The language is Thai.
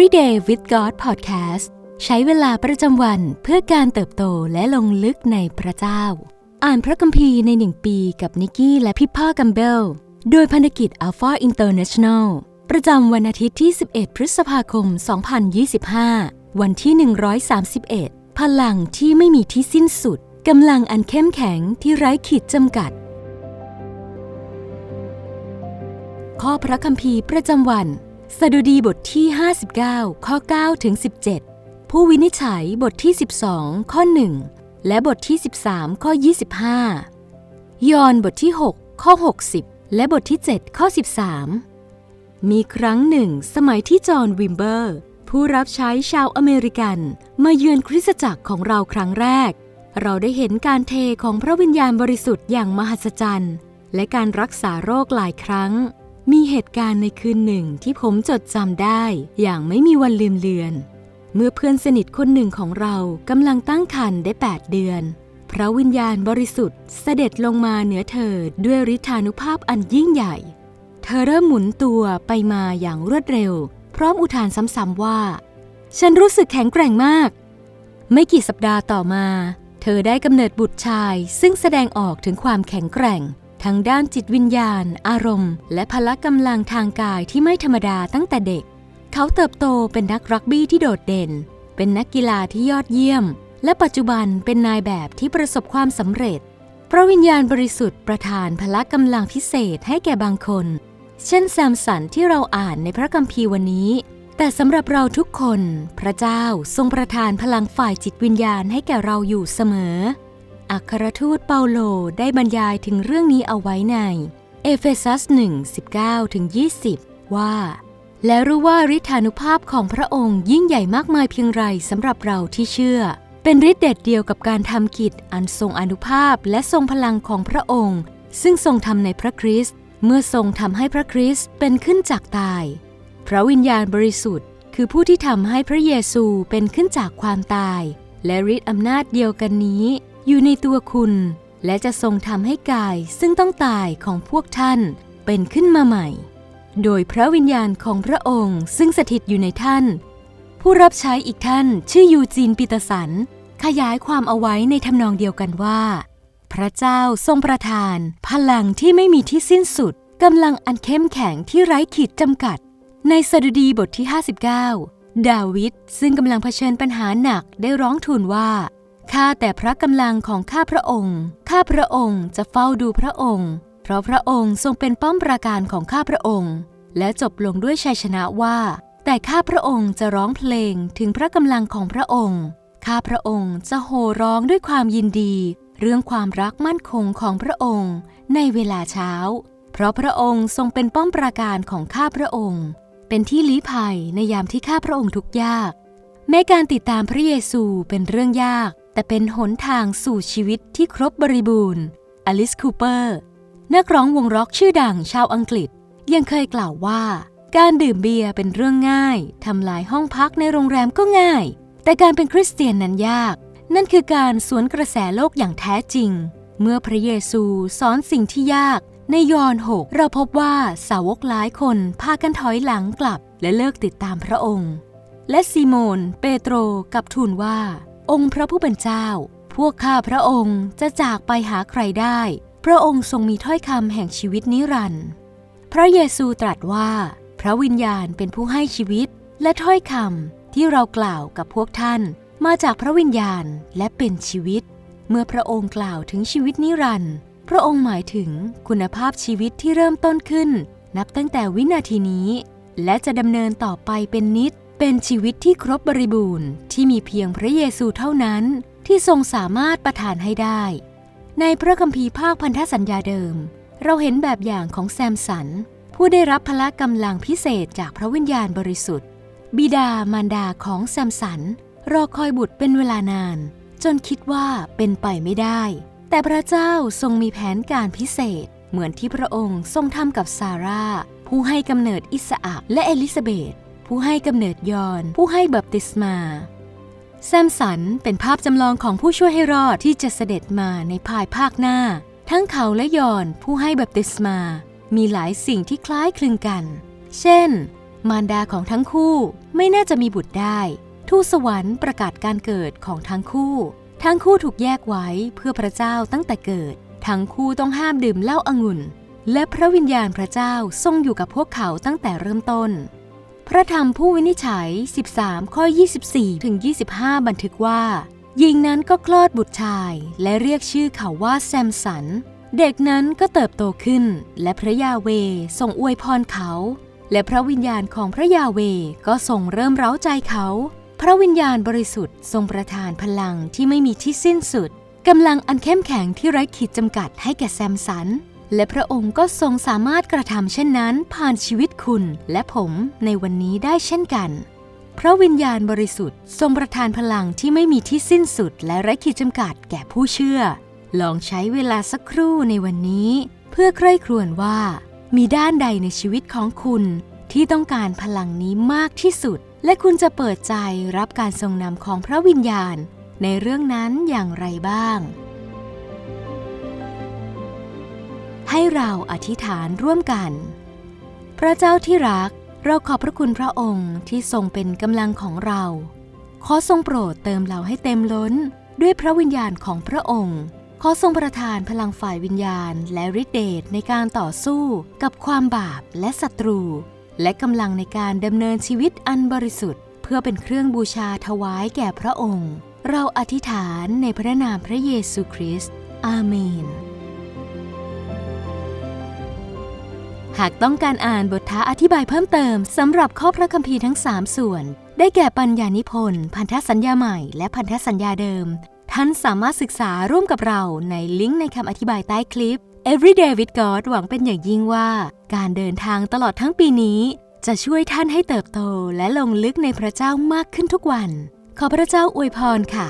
Everyday with God Podcast ใช้เวลาประจำวันเพื่อการเติบโตและลงลึกในพระเจ้า อ่านพระคัมภีร์ในหนึ่งปีกับนิกกี้และพี่พ่อกัมเบล โดยพันธกิจ Alpha International ประจำวันอาทิตย์ที่ 11 พฤษภาคม 2025 วันที่ 131 พลังที่ไม่มีที่สิ้นสุดกำลังอันเข้มแข็งที่ไร้ขีดจำกัด ข้อพระคัมภีร์ประจำวัน สดุดีบทที่ 59 ข้อ 9 ถึง 17 ผู้วินิจฉัยบทที่ 12 ข้อ 1 และบทที่ 13 ข้อ 25 ยอห์นบทที่ 6 ข้อ 60 และบทที่ 7 ข้อ 13 มีครั้งหนึ่ง สมัยที่จอห์นวิมเบอร์ ผู้รับใช้ชาวอเมริกัน มาเยือนคริสตจักรของเราครั้งแรก เราได้เห็นการเทของพระวิญญาณบริสุทธิ์อย่างมหัศจรรย์ และการรักษาโรคหลายครั้ง มีเหตุการณ์ในคืนหนึ่งที่ผมจดจำได้อย่างไม่มีวันลืมเลือน เมื่อเพื่อนสนิทคนหนึ่งของเรากำลังตั้งครรภ์ได้ 8 เดือน พระวิญญาณบริสุทธิ์เสด็จลงมาเหนือเธอด้วยฤทธานุภาพอันยิ่งใหญ่ เธอเริ่มหมุนตัวไปมาอย่างรวดเร็ว พร้อมอุทานซ้ำๆว่า ฉันรู้สึกแข็งแกร่งมาก ไม่กี่สัปดาห์ต่อมา เธอได้กำเนิดบุตรชายซึ่งแสดงออกถึงความแข็งแกร่ง ทั้งด้านจิตวิญญาณ อารมณ์ และพละกำลังทางกายที่ไม่ธรรมดาตั้งแต่เด็ก เขาเติบโตเป็นนักรักบี้ที่โดดเด่น เป็นนักกีฬาที่ยอดเยี่ยม และปัจจุบันเป็นนายแบบที่ประสบความสำเร็จ พระวิญญาณบริสุทธิ์ประทานพละกำลังพิเศษให้แก่บางคน เช่นแซมสันที่เราอ่านในพระคัมภีร์วันนี้ แต่สำหรับเราทุกคน พระเจ้าทรงประทานพลังฝ่ายจิตวิญญาณให้แก่เราอยู่เสมอ อัครทูตเปาโลได้บรรยายถึงเรื่องนี้เอาไว้ใน เอเฟซัส1 19ถึง20 ว่า และรู้ว่าฤทธานุภาพของพระองค์ยิ่งใหญ่มากมายเพียงไรสำหรับเราที่เชื่อ เป็นฤทธิ์เดชเดียวกับการทำกิจอันทรงอนุภาพและทรงพลังของพระองค์ ซึ่งทรงทำในพระคริสต์เมื่อทรงทำให้พระคริสต์เป็นขึ้นจากตาย พระวิญญาณบริสุทธิ์ คือผู้ที่ทำให้พระเยซูเป็นขึ้นจากความตาย และฤทธิ์อำนาจเดียวกันนี้ อยู่ในตัวคุณ และจะทรงทำให้กายซึ่งต้องตายของพวกท่านเป็นขึ้นมาใหม่ โดยพระวิญญาณของพระองค์ซึ่งสถิตอยู่ในท่าน ผู้รับใช้อีกท่านชื่อยูจีนปีเตสัน ขยายความเอาไว้ในทำนองเดียวกันว่า พระเจ้าทรงประทาน พลังที่ไม่มีที่สิ้นสุดกำลังอันเข้มแข็งที่ไร้ขีดจำกัด ในสดุดีบทที่ 59 ดาวิดซึ่งกำลังเผชิญปัญหาหนักได้ร้องทูลว่า ข้าแต่พระกำลังของข้าพระองค์ ข้าพระองค์จะเฝ้าดูพระองค์ เพราะพระองค์ทรงเป็นป้อมปราการของข้าพระองค์ และจบลงด้วยชัยชนะว่า แต่ข้าพระองค์จะร้องเพลงถึงพระกำลังของพระองค์ ข้าพระองค์จะโห่ร้องด้วยความยินดี เรื่องความรักมั่นคงของพระองค์ในเวลาเช้า เพราะพระองค์ทรงเป็นป้อมปราการของข้าพระองค์ เป็นที่ลี้ภัยในยามที่ข้าพระองค์ทุกข์ยาก แม้การติดตามพระเยซูเป็นเรื่องยาก แต่เป็นหนทางสู่ชีวิตที่ครบบริบูรณ์อลิสคูเปอร์ นักร้องวงร็อกชื่อดังชาวอังกฤษ ยังเคยกล่าวว่า การดื่มเบียร์เป็นเรื่องง่าย ทำลายห้องพักในโรงแรมก็ง่าย แต่การเป็นคริสเตียนนั้นยาก นั่นคือการสวนกระแสโลกอย่างแท้จริง เมื่อพระเยซูสอนสิ่งที่ยาก ในยอห์น6เราพบว่าสาวกหลายคนพากันถอยหลังกลับ และเลิกติดตามพระองค์ และซีโมน เปโตรกับทูลว่า องค์พระผู้เป็นเจ้า พวกข้าพระองค์จะจากไปหาใครได้ พระองค์ทรงมีถ้อยคำแห่งชีวิตนิรันดร์พระเยซูตรัสว่า พระวิญญาณเป็นผู้ให้ชีวิต และถ้อยคำที่เรากล่าวกับพวกท่านมาจากพระวิญญาณและเป็นชีวิต เมื่อพระองค์กล่าวถึงชีวิตนิรันดร์พระองค์หมายถึงคุณภาพชีวิตที่เริ่มต้นขึ้น นับตั้งแต่วินาทีนี้ และจะดำเนินต่อไปเป็นนิด เป็นชีวิตที่ครบบริบูรณ์ที่มีเพียงพระเยซูเท่านั้นที่ทรงสามารถประทานให้ได้ ในพระคัมภีร์ภาคพันธสัญญาเดิม เราเห็นแบบอย่างของแซมสัน ผู้ได้รับพละกำลังพิเศษจากพระวิญญาณบริสุทธิ์ บิดามารดาของแซมสัน รอคอยบุตรเป็นเวลานาน จนคิดว่าเป็นไปไม่ได้ แต่พระเจ้าทรงมีแผนการพิเศษ เหมือนที่พระองค์ทรงทำกับซาร่าผู้ให้กำเนิดอิสอักและเอลิซาเบธ ผู้ให้กำเนิดยอน ผู้ให้บัพติศมาแซมสันเป็นภาพจำลองของผู้ช่วยให้รอดที่จะเสด็จมาในภายภาคหน้า ทั้งเขาและยอนผู้ให้บัพติศมา มีหลายสิ่งที่คล้ายคลึงกัน เช่น มารดาของทั้งคู่ไม่น่าจะมีบุตรได้ ทูตสวรรค์ประกาศการเกิดของทั้งคู่ ทั้งคู่ถูกแยกไว้เพื่อพระเจ้าตั้งแต่เกิด ทั้งคู่ต้องห้ามดื่มเหล้าองุ่น และพระวิญญาณพระเจ้าทรงอยู่กับพวกเขาตั้งแต่เริ่มต้น พระธรรมผู้วินิจฉัย 13 ข้อ 24 ถึง 25 บันทึกว่า หญิงนั้นก็คลอดบุตรชายและเรียกชื่อเขาว่าแซมสัน เด็กนั้นก็เติบโตขึ้น และพระยาเวทรงอวยพรเขา และพระวิญญาณของพระยาเวก็ทรงเริ่มเร้าใจเขา พระวิญญาณบริสุทธิ์ทรงประทานพลังที่ไม่มีที่สิ้นสุดกำลังอันเข้มแข็งที่ไร้ขีดจำกัดให้แก่แซมสัน และพระองค์ก็ทรงสามารถกระทำเช่นนั้นผ่านชีวิตคุณและผมในวันนี้ได้เช่นกัน พระวิญญาณบริสุทธิ์ทรงประทานพลังที่ไม่มีที่สิ้นสุดและไร้ขีดจำกัดแก่ผู้เชื่อ ลองใช้เวลาสักครู่ในวันนี้ เพื่อใคร่ครวญว่า มีด้านใดในชีวิตของคุณ ที่ต้องการพลังนี้มากที่สุด และคุณจะเปิดใจรับการทรงนำของพระวิญญาณ ในเรื่องนั้นอย่างไรบ้าง ให้เราอธิษฐานร่วมกัน พระเจ้าที่รักเราขอบพระคุณพระองค์ที่ทรงเป็นกำลังของเรา ขอทรงโปรดเติมเราให้เต็มล้นด้วยพระวิญญาณของพระองค์ ขอทรงประทานพลังฝ่ายวิญญาณและฤทธิเดชในการต่อสู้กับความบาปและศัตรู และกำลังในการดำเนินชีวิตอันบริสุทธิ์ เพื่อเป็นเครื่องบูชาถวายแก่พระองค์ เราอธิษฐานในพระนามพระเยซูคริสต์อาเมน หากต้องการอ่านบทท้าอธิบายเพิ่มเติมสำหรับข้อพระคัมภีร์ทั้ง 3 ส่วน ได้แก่ปัญญานิพนธ์พันธสัญญาใหม่ และพันธสัญญาเดิม ท่านสามารถศึกษาร่วมกับเราในลิงก์ในคำอธิบายใต้คลิป Everyday with God หวังเป็นอย่างยิ่งว่า การเดินทางตลอดทั้งปีนี้ จะช่วยท่านให้เติบโตและลงลึกในพระเจ้ามากขึ้นทุกวัน ขอพระเจ้าอวยพรค่ะ